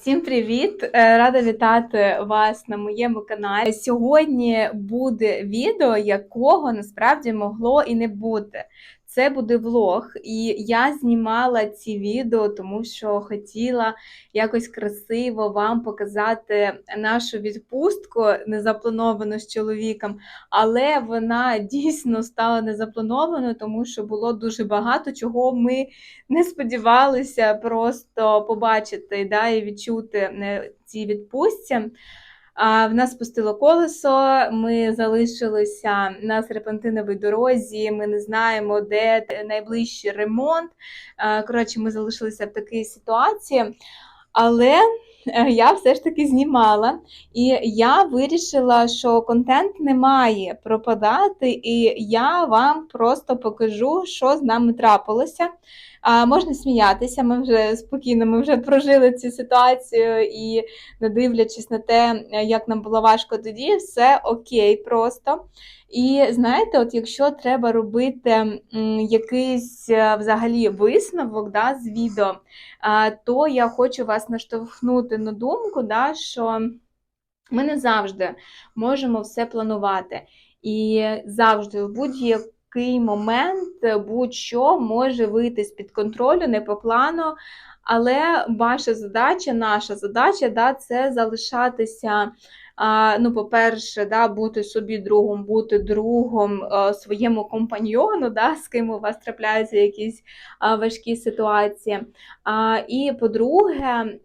Всім привіт! Е, Рада вітати вас на моєму каналі. Сьогодні буде відео, якого насправді могло і не бути. Це буде влог, і я знімала ці відео, тому що хотіла якось красиво вам показати нашу відпустку незаплановану з чоловіком, але вона дійсно стала незапланованою, тому що було дуже багато чого ми не сподівалися просто побачити да, і відчути на цій відпустці. В нас спустило колесо, ми залишилися на серпантиновій дорозі, ми не знаємо, де найближчий ремонт. Коротше, ми залишилися в такій ситуації. Але е, я все ж таки знімала, і я вирішила, що контент не має пропадати, і я вам просто покажу, що з нами трапилося. А, Можна сміятися, ми вже спокійно, ми вже прожили цю ситуацію і, не дивлячись на те, як нам було важко тоді, все окей просто. І знаєте, от якщо треба робити якийсь е, взагалі висновок да, з відео, то я хочу вас наштовхнути на думку, да, що ми не завжди можемо все планувати. І завжди в будь-який момент будь-що може вийти з-під контролю, не по плану. Але ваша задача, наша задача, да, це залишатися ну, по-перше, да, бути собі другом, бути другом своєму компаньйону, да, з ким у вас трапляються якісь важкі ситуації. І по-друге,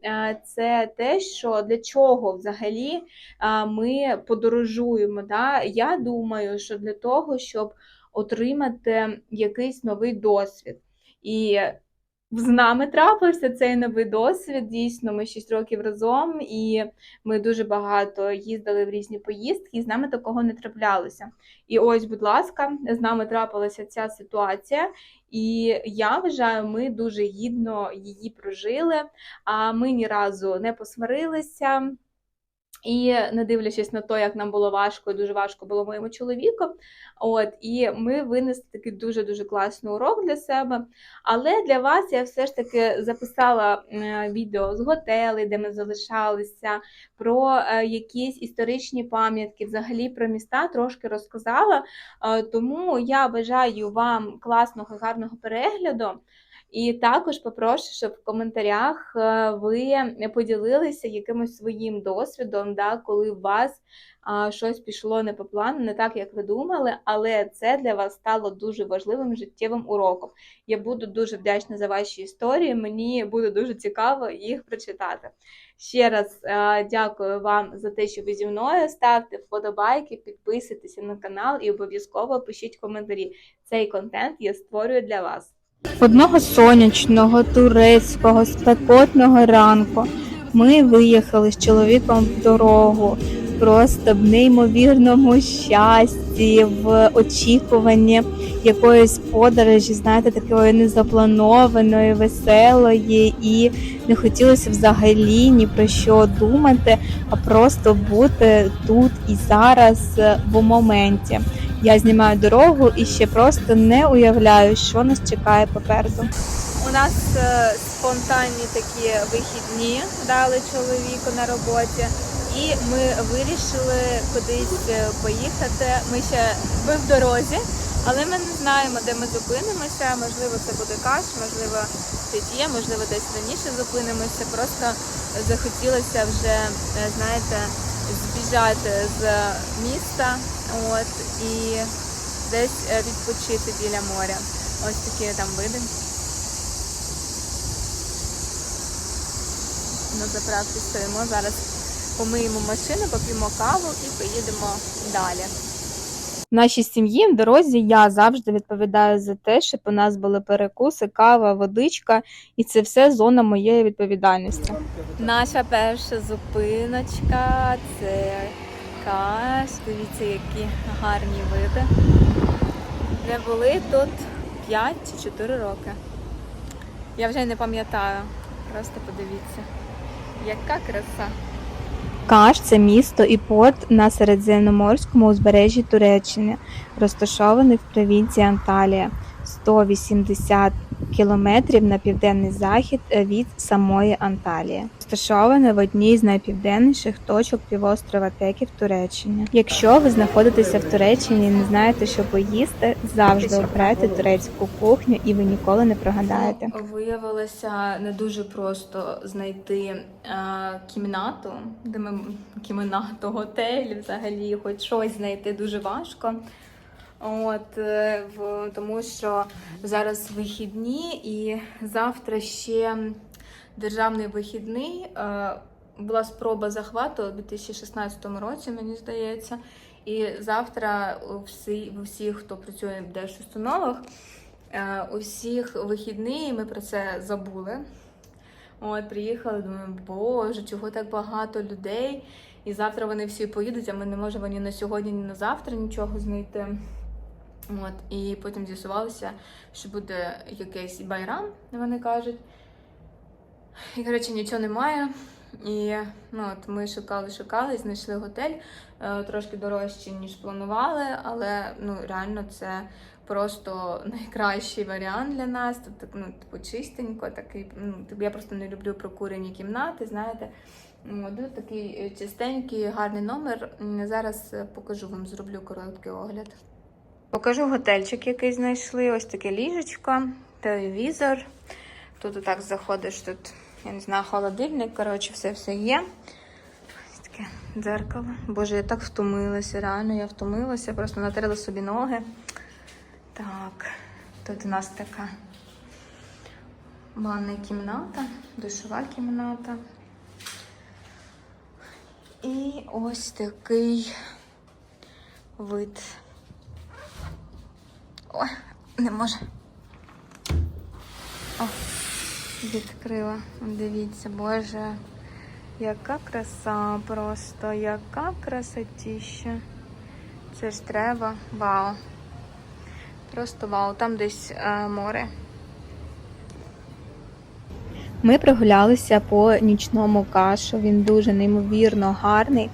це те, що для чого взагалі ми подорожуємо. Да? Я думаю, що для того, щоб отримати якийсь новий досвід. І з нами трапився цей новий досвід. Дійсно, ми 6 років разом, і ми дуже багато їздили в різні поїздки, і з нами такого не траплялося. І ось, будь ласка, з нами трапилася ця ситуація, і я вважаю, ми дуже гідно її прожили. А ми ні разу не посварилися. І не дивлячись на те, як нам було важко, дуже важко було моєму чоловіку. От, І ми винесли такий дуже-дуже класний урок для себе. Але для вас я все ж таки записала відео з готелей, де ми залишалися, про е, якісь історичні пам'ятки, взагалі про міста трошки розказала. Е, тому я бажаю вам класного, гарного перегляду. І також попрошу, щоб в коментарях е, ви поділилися якимось своїм досвідом, да, коли у вас щось пішло не по плану, не так, як ви думали, але це для вас стало дуже важливим життєвим уроком. Я буду дуже вдячна за ваші історії, мені буде дуже цікаво їх прочитати. Ще раз а, дякую вам за те, що ви зі мною. Ставте вподобайки, підписуйтесь на канал і обов'язково пишіть коментарі. Цей контент я створюю для вас. Одного сонячного, турецького, спекотного ранку ми виїхали з чоловіком в дорогу, просто в неймовірному щасті, в очікуванні якоїсь подорожі, знаєте, такої незапланованої, веселої, і не хотілося взагалі ні про що думати, а просто бути тут і зараз в моменті. Я знімаю дорогу і ще просто не уявляю, що нас чекає попереду. У нас е, спонтанні такі вихідні дали чоловіку на роботі, і ми вирішили кудись е, поїхати. Ми ще ми в дорозі, але ми не знаємо, де ми зупинимося. Можливо, це буде каш, можливо, є, можливо, десь раніше зупинимося. Просто захотілося вже, е, знаєте, збіжати з міста. От, і десь е, відпочити біля моря. Ось такі там види. На заправці стоїмо. Зараз помиємо машину, поп'ємо каву і поїдемо далі. Нашій сім'ї в дорозі я завжди відповідаю за те, щоб у нас були перекуси, кава, водичка, і це все зона моєї відповідальності. Наша перша зупиночка це Каш, дивіться, які гарні види. Не були тут 5 чи 4 роки. Я вже не пам'ятаю. Просто подивіться, яка краса. Каш це місто і порт на середземноморському узбережжі Туреччини, розташований в провінції Анталія. 180 кілометрів на південний захід від самої Анталії, розташоване в одній з найпівденніших точок півострова Теки в Туреччині. Якщо ви знаходитеся в Туреччині і не знаєте, що поїсти, завжди обирайте турецьку кухню, і ви ніколи не прогадаєте. Виявилося не дуже просто знайти е, кімнату, де ми кімнату, готель, взагалі, хоч щось знайти дуже важко. От е, в тому, що зараз вихідні, і завтра ще державний вихідний. Е, Була спроба захвату у 2016 році, мені здається. І завтра всі, всіх, хто працює в держустановах, е, у всіх вихідний ми про це забули. От, приїхали, думаю, боже, чого так багато людей. І завтра вони всі поїдуть, а ми не можемо ні на сьогодні, ні на завтра нічого знайти. От, і потім з'ясувалося, що буде якийсь байрам, вони кажуть. І, коротше, нічого немає. І ну, от ми шукали, шукали, знайшли готель е, трошки дорожче, ніж планували, але ну, реально це просто найкращий варіант для нас. Тут ну, типу, чистенько, такий, ну, я просто не люблю прокурені кімнати, знаєте. Ну, От, такий е, чистенький, гарний номер. Зараз е, покажу вам, зроблю короткий огляд. Покажу готельчик, який знайшли. Ось таке ліжечко, телевізор. Тут отак заходиш, тут, я не знаю, холодильник, коротше, все все є. Ось таке дзеркало. Боже, я так втомилася, реально, я втомилася, просто натерла собі ноги. Так, тут у нас така ванна кімната, душова кімната. І ось такий вид. Ой, не може. О, відкрила. Дивіться, боже, яка краса просто, яка красотіща. Це ж треба. Вау. Просто вау. Там десь е, море. Ми прогулялися по нічному кашу. Він дуже неймовірно гарний,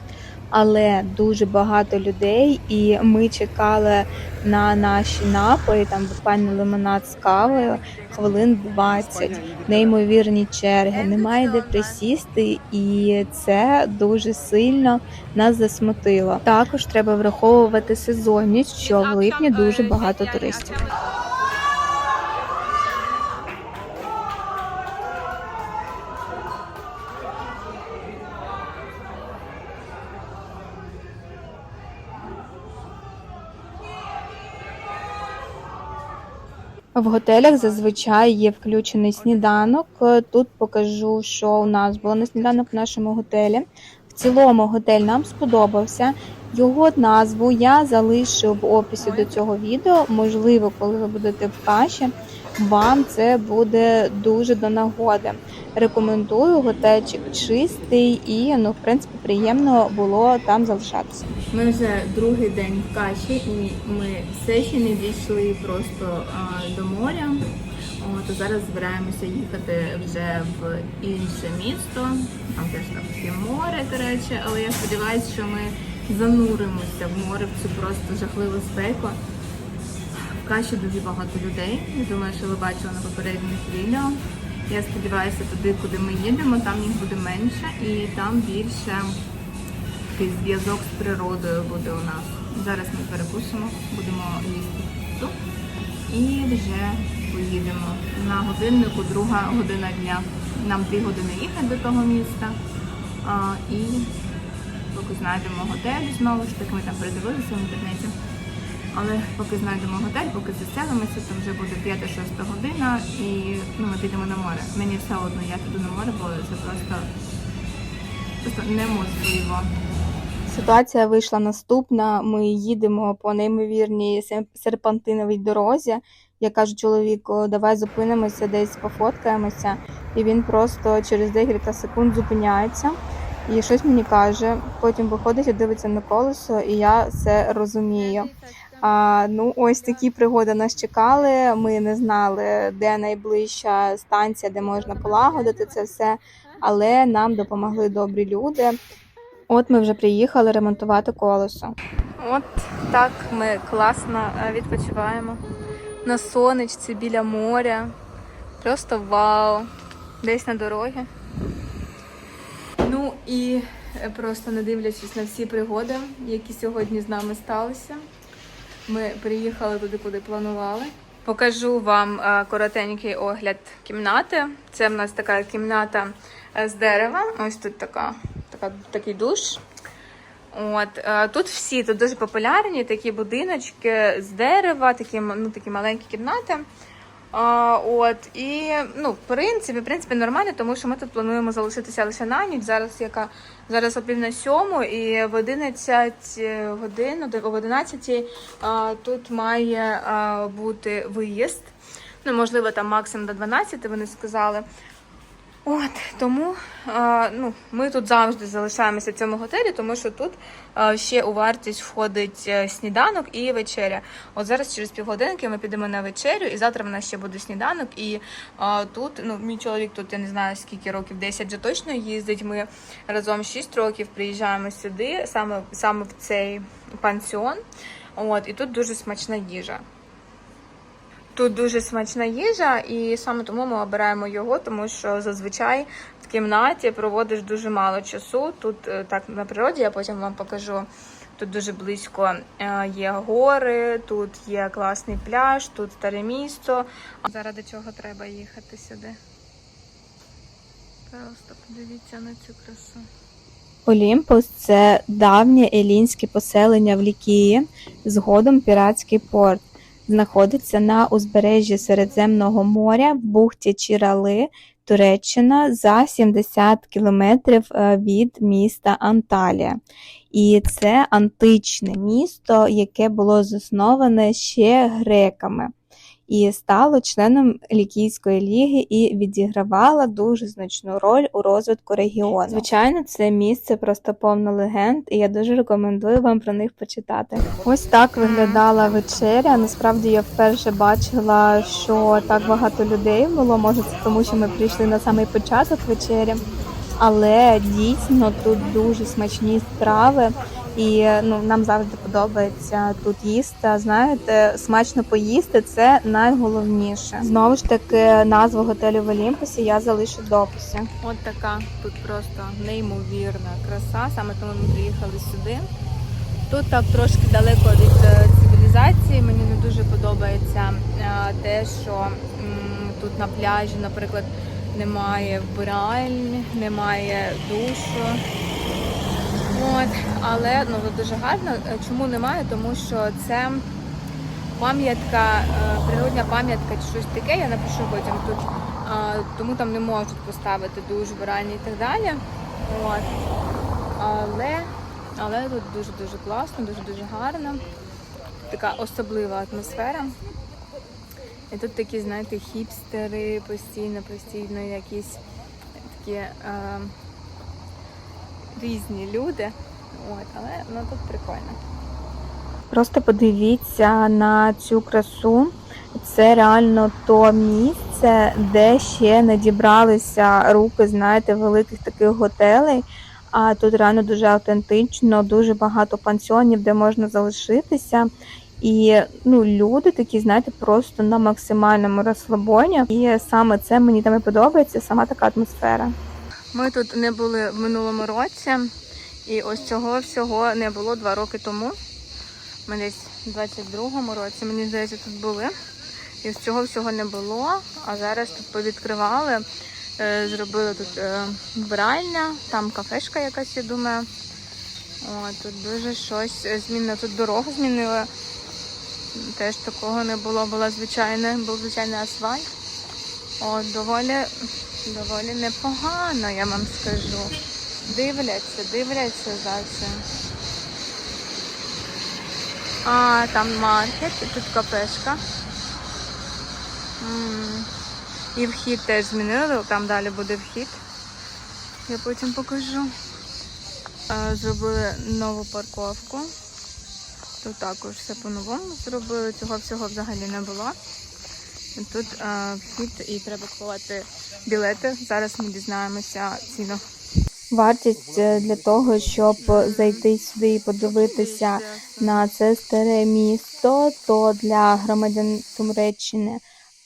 але дуже багато людей, і ми чекали на наші напої, там буквально лимонад з кавою, хвилин 20, неймовірні черги, немає де присісти, і це дуже сильно нас засмутило. Також треба враховувати сезонність, що в липні дуже багато туристів. В готелях зазвичай є включений сніданок. Тут покажу, що у нас було на сніданок в нашому готелі. В цілому готель нам сподобався. Його назву я залишу в описі до цього відео. Можливо, коли ви будете в каші, вам це буде дуже до нагоди. Рекомендую готельчик чистий і ну, в принципі, приємно було там залишатися. Ми вже другий день в каші, і ми все ще не дійшли просто а, до моря. От зараз збираємося їхати вже в інше місто. Там теж так є море, коротше, але я сподіваюся, що ми зануримося в море в цю просто жахливу спеку. В каші дуже багато людей. Я думаю, що ви бачили на попередніх відео. Я сподіваюся, туди, куди ми їдемо, там їх буде менше і там більше такий зв'язок з природою буде у нас. Зараз ми перекусимо, будемо їсти тут і вже поїдемо. На годиннику друга година дня. Нам дві години їхати до того міста. А, і поки знайдемо готель, знову ж таки, ми там передивилися в інтернеті. Але поки знайдемо готель, поки заселимося, то вже буде 5-6 година і ну, ми підемо на море. Мені все одно, я піду на море, бо це просто, просто неможливо. Ситуація вийшла наступна. Ми їдемо по неймовірній серпантиновій дорозі. Я кажу чоловіку, давай зупинимося, десь пофоткаємося. І він просто через декілька секунд зупиняється і щось мені каже. Потім виходить і дивиться на колесо, і я це розумію. А, ну, ось такі пригоди нас чекали. Ми не знали, де найближча станція, де можна полагодити це все, але нам допомогли добрі люди. От ми вже приїхали ремонтувати колесо. От так ми класно е, відпочиваємо на сонечці біля моря. Просто вау! Десь на дорогі. Ну і е, просто не дивлячись на всі пригоди, які сьогодні з нами сталися. Ми приїхали туди, куди планували. Покажу вам е, коротенький огляд кімнати. Це в нас така кімната з дерева. Ось тут така, така такий душ. От е, тут всі тут дуже популярні такі будиночки з дерева, такі, ну, такі маленькі кімнати. От і ну, в принципі, в принципі, нормально, тому що ми тут плануємо залишитися лише на ніч. Зараз яка зараз о пів на сьому, і в 11 годин, о 11 а, тут має бути виїзд. Ну, можливо, там максимум до 12, вони сказали. От тому а, ну, ми тут завжди залишаємося в цьому готелі, тому що тут а, ще у вартість входить е, сніданок і вечеря. От зараз через півгодинки ми підемо на вечерю, і завтра в нас ще буде сніданок. І а, тут ну мій чоловік тут я не знаю скільки років, 10 вже точно їздить. Ми разом 6 років приїжджаємо сюди, саме саме в цей пансіон. От і тут дуже смачна їжа. Тут дуже смачна їжа, і саме тому ми обираємо його, тому що зазвичай в кімнаті проводиш дуже мало часу. Тут е, так на природі, я потім вам покажу. Тут дуже близько е, є гори, тут є класний пляж, тут старе місто. Заради чого треба їхати сюди? Просто подивіться на цю красу. Олімпос це давнє елінське поселення в Лікії, згодом піратський порт. Знаходиться на узбережжі Середземного моря в бухті Чірали, Туреччина за 70 кілометрів е, від міста Анталія. І це античне місто, яке було засноване ще греками. І стало членом Лікійської ліги і відігравала дуже значну роль у розвитку регіону. Звичайно, це місце просто повно легенд, і я дуже рекомендую вам про них почитати. Ось так виглядала вечеря. Насправді я вперше бачила, що так багато людей було. Може, це тому, що ми прийшли на самий початок вечері. Але дійсно тут дуже смачні страви, і ну нам завжди подобається тут їсти. Знаєте, смачно поїсти це найголовніше. Знову ж таки, назву готелю в Олімпусі я залишу в. От така тут просто неймовірна краса. Саме тому ми приїхали сюди. Тут так трошки далеко від е, цивілізації. Мені не дуже подобається е, те, що тут на пляжі, наприклад, немає вбиральні, немає душу. От, але ну, дуже гарно. Е, Чому немає? Тому що це пам'ятка, е, природня пам'ятка чи щось таке, я напишу потім тут. Тому там не можуть поставити душ, вбиральні і так далі. От. Але, але тут дуже-дуже класно, дуже-дуже гарно. Така особлива атмосфера. І тут такі, знаєте, хіпстери постійно, постійно якісь такі е, різні люди. От, але ну, тут прикольно. Просто подивіться на цю красу. Це реально то місце, де ще не дібралися руки, знаєте, великих таких готелей. А тут реально дуже автентично, дуже багато пансіонів, де можна залишитися. І ну, люди такі, знаєте, просто на максимальному розслабоні. І саме це мені там і подобається, сама така атмосфера. Ми тут не були в минулому році, і ось цього всього не було два роки тому. Ми десь у 22-му році, мені здається, тут були. І ось цього всього не було. А зараз тут повідкривали, е, зробили тут е, вбиральня, там кафешка якась, я думаю. О, тут дуже щось змінено. Тут дорогу змінили. Теж такого не було, була звичайна, був звичайний асфальт. От, доволі, доволі непогано, я вам скажу. Дивляться, дивляться за цим. А, там маркет, і тут кафешка. І вхід теж змінили, там далі буде вхід. Я потім покажу. Е, Зробили нову парковку. Тут також все по-новому зробили, цього всього взагалі не було. Тут е, вхід і треба купувати білети. Зараз ми дізнаємося ціну. Вартість е, для того, щоб зайти сюди і подивитися на це старе місто, то для громадян Туреччини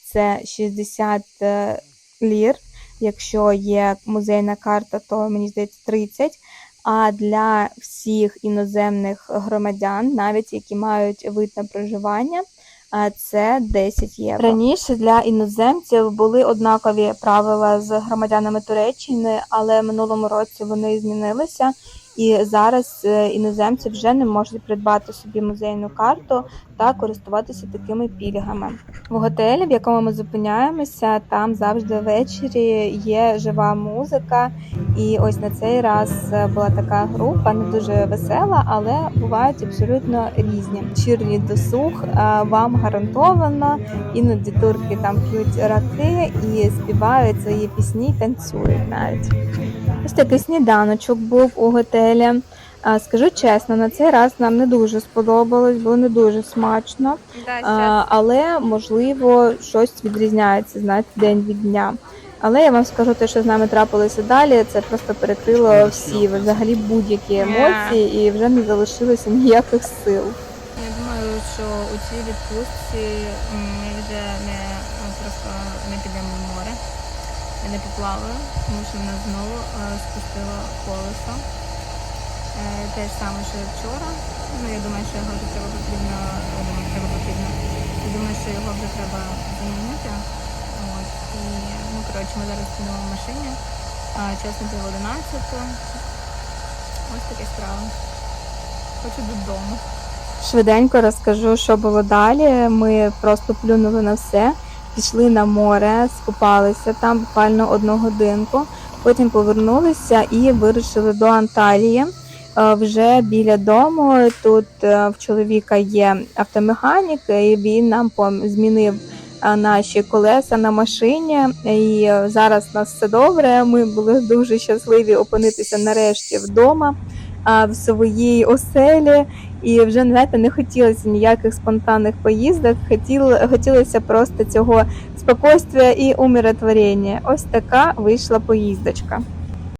це 60 е, лір. Якщо є музейна карта, то мені здається 30. А для всіх іноземних громадян, навіть які мають вид на проживання, а це 10 євро. Раніше для іноземців були однакові правила з громадянами Туреччини, але минулому році вони змінилися. І зараз е, іноземці вже не можуть придбати собі музейну карту та користуватися такими пільгами. В готелі, в якому ми зупиняємося, там завжди ввечері є жива музика. І ось на цей раз е, була така група, не дуже весела, але бувають абсолютно різні. Чірні досуг е, вам гарантовано. Іноді турки там п'ють раки і співають свої пісні, танцюють навіть. Ось такий сніданочок був у готелі. А, Скажу чесно, на цей раз нам не дуже сподобалось, було не дуже смачно, а, але можливо щось відрізняється, знаєте, день від дня. Але я вам скажу те, що з нами трапилося далі, це просто перекрило всі взагалі будь-які емоції, і вже не залишилося ніяких сил. Я думаю, що у цій відпустці ми вже не просто не підемо в море, не поплаваю, тому що мене знову е, спустило колесо. Е, Те ж саме, що вчора. Ну, я думаю, що його вже треба потрібно. Я думаю, треба потрібно. Я думаю, що його вже треба замінити. От. І, ну, коротше, ми зараз в машині. Час на пів 11. Ось такі справи. Хочу додому. Швиденько розкажу, що було далі. Ми просто плюнули на все, пішли на море, скупалися там буквально одну годинку. Потім повернулися і вирушили до Анталії. Е, Вже біля дому тут е, в чоловіка є автомеханік, і він нам змінив е, наші колеса на машині. І зараз у нас все добре. Ми були дуже щасливі опинитися нарешті вдома в своїй оселі. І вже знаєте, не хотілося ніяких спонтанних поїздок. Хотіл, хотілося просто цього спокійствия і умиротворення. Ось така вийшла поїздочка.